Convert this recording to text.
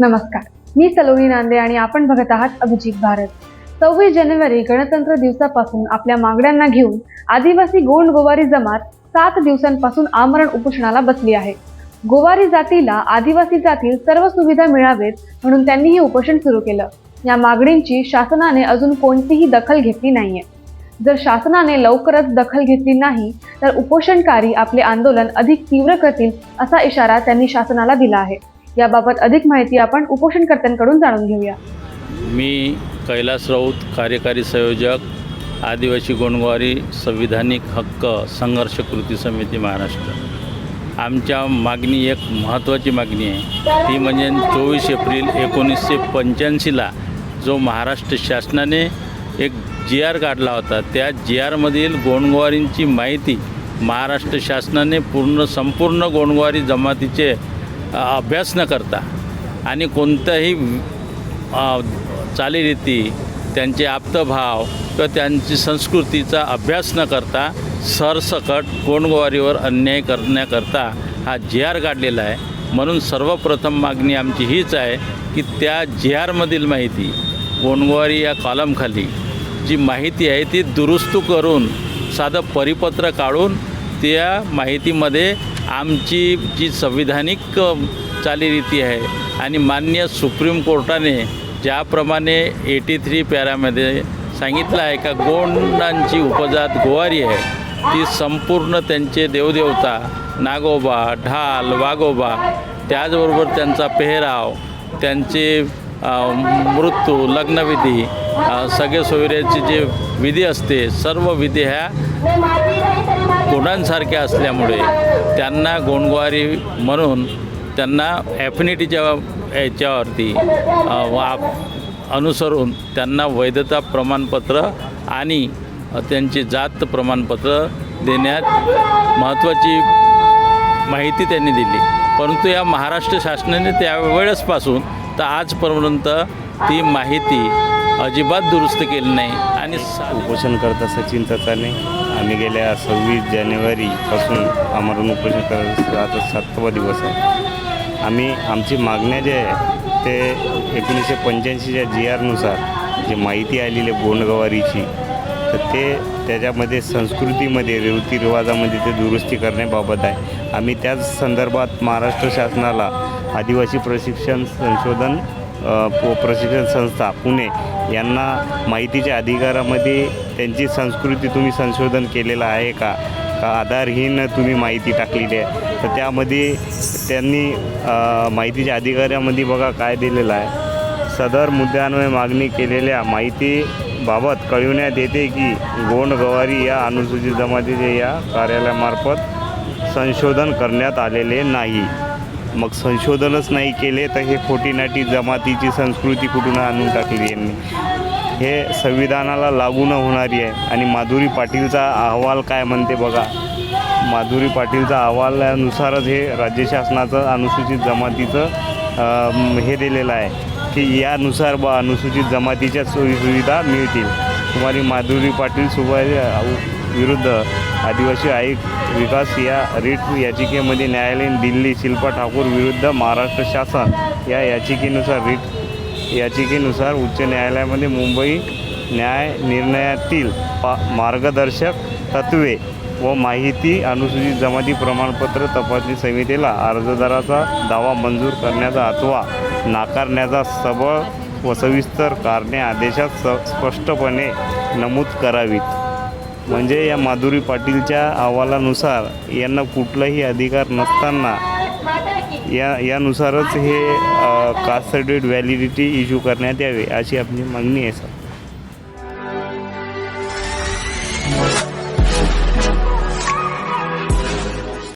नमस्कार. मी सलोनी नांदे आणि आपण बघत आहात अभिजित भारत. सव्वीस जानेवारी गणतंत्र दिवसापासून आपल्या मागण्यांना घेऊन आदिवासी गोंड गोवारी जमात सात दिवसांपासून आमरण उपोषणाला बसली आहे. गोवारी जातीला आदिवासी जातील सर्व सुविधा मिळावेत म्हणून त्यांनी हे उपोषण सुरू केलं. या मागणींची शासनाने अजून कोणतीही दखल घेतली नाहीये. जर शासनाने लवकरच दखल घेतली नाही तर उपोषणकारी आपले आंदोलन अधिक तीव्र करतील असा इशारा त्यांनी शासनाला दिला आहे. याबाबत अधिक माहिती आपण उपोषणकर्त्यांकडून जाणून घेऊया. मी कैलास राऊत कार्यकारी संयोजक आदिवासी गोंडवारी संविधानिक हक्क संघर्ष कृती समिती महाराष्ट्र. आमच्या मागणी एक महत्त्वाची मागणी आहे. ती म्हणजे चोवीस एप्रिल एकोणीसशे पंच्याऐंशीला जो महाराष्ट्र शासनाने एक जी आर काढला होता त्या जी आरमधील गोंडगोवारींची माहिती महाराष्ट्र शासनाने पूर्ण संपूर्ण गोंडगोवारी जमातीचे अभ्यास न करता आणि कोणत्याही चालीरीती त्यांचे आप्तभाव किंवा त्यांची संस्कृतीचा अभ्यास न करता सरसकट गोंडगोवारीवर अन्याय करण्याकरता हा जी आर काढलेला आहे. म्हणून सर्वप्रथम मागणी आमची हीच आहे की त्या जी आरमधील माहिती गोंडगोवारी या कॉलमखाली जी माहिती आहे ती दुरुस्त करून साधं परिपत्र काढून त्या माहितीमध्ये आमची जी संविधानिक चालीरीती आहे आणि मान्य सुप्रीम कोर्टाने ज्याप्रमाणे एटी थ्री पॅरामध्ये सांगितलं आहे का गोंडांची उपजात गोवारी आहे ती संपूर्ण त्यांचे देवदेवता नागोबा ढाल वागोबा त्याचबरोबर त्यांचा पेहराव त्यांचे मृत्यू लग्नविधी सगळे सोयऱ्याची जे विधी असते सर्व विधी ह्या गोंडांसारख्या असल्यामुळे त्यांना गोंडगुवारी म्हणून त्यांना ॲफिनिटीच्या याच्यावरती वा अनुसरून त्यांना वैधता प्रमाणपत्र आणि त्यांचे जात प्रमाणपत्र देण्यात महत्त्वाची माहिती त्यांनी दिली. परंतु या महाराष्ट्र शासनाने त्यावेळेसपासून तर आजपर्यंत ती माहिती अजिबात दुरुस्त केली नाही. आणि सा- उपोषणकर्ता सचिन तचाने आम्ही गेल्या सव्वीस जानेवारीपासून आमरण उपोषण करत आता सातवा दिवस आहे. आम्ही आमची मागण्या जे आहे ते एकोणीसशे पंच्याऐंशीच्या जी आरनुसार जी माहिती आलेली आहे गोंडगवारीची तर ते त्याच्यामध्ये संस्कृतीमध्ये रीतिरिवाजामध्ये ते दुरुस्ती करण्याबाबत आहे. आम्ही त्याच संदर्भात महाराष्ट्र शासनाला आदिवासी प्रशिक्षण संशोधन प्रशिक्षण संस्था पुणे यांना माहितीच्या अधिकारामध्ये त्यांची संस्कृती तुम्ही संशोधन केलेलं आहे का? आधारहीन तुम्ही माहिती टाकलेली आहे? तर त्यामध्ये त्यांनी माहितीच्या अधिकारामध्ये बघा काय दिलेलं आहे. सदर मुद्द्यांवर मागणी केलेल्या माहितीबाबत कळविण्यात येते की गोंड गवारी या अनुसूचित जमातीचे या कार्यालयामार्फत संशोधन करण्यात आलेले नाही. मग संशोधनच नाही केले तर हे खोटीनाटी जमातीची संस्कृती कुठून आणून टाकली यांनी? हे संविधानाला लागू न होणारी आहे. आणि माधुरी पाटीलचा अहवाल काय म्हणते बघा? माधुरी पाटीलचा अहवालानुसारच हे राज्य शासनाचं अनुसूचित जमातीचं हे दिलेलं आहे की यानुसार बा अनुसूचित जमातीच्या सोयीसुविधा मिळतील. कुमारी माधुरी पाटील सुभाष विरुद्ध आदिवासी आयुक्त विकास या रिट याचिकेमध्ये न्यायालयीन दिल्ली शिल्पा ठाकूर विरुद्ध महाराष्ट्र शासन या याचिकेनुसार रिट याचिकेनुसार उच्च न्यायालयामध्ये मुंबई न्याय निर्णयातील पा मार्गदर्शक तत्वे व माहिती अनुसूचित जमाती प्रमाणपत्र तपासणी समितीला अर्जदाराचा दावा मंजूर करण्याचा अथवा नाकारण्याचा सबळ व सविस्तर कारणे आदेशात स स्पष्टपणे नमूद करावीत. म्हणजे या माधुरी पाटीलच्या अहवालानुसार यांना कुठलाही अधिकार नसताना या यानुसारच हे कास्ट सर्टिफिकेट व्हॅलिडिटी इश्यू करण्यात यावे अशी आपली मागणी आहे सर.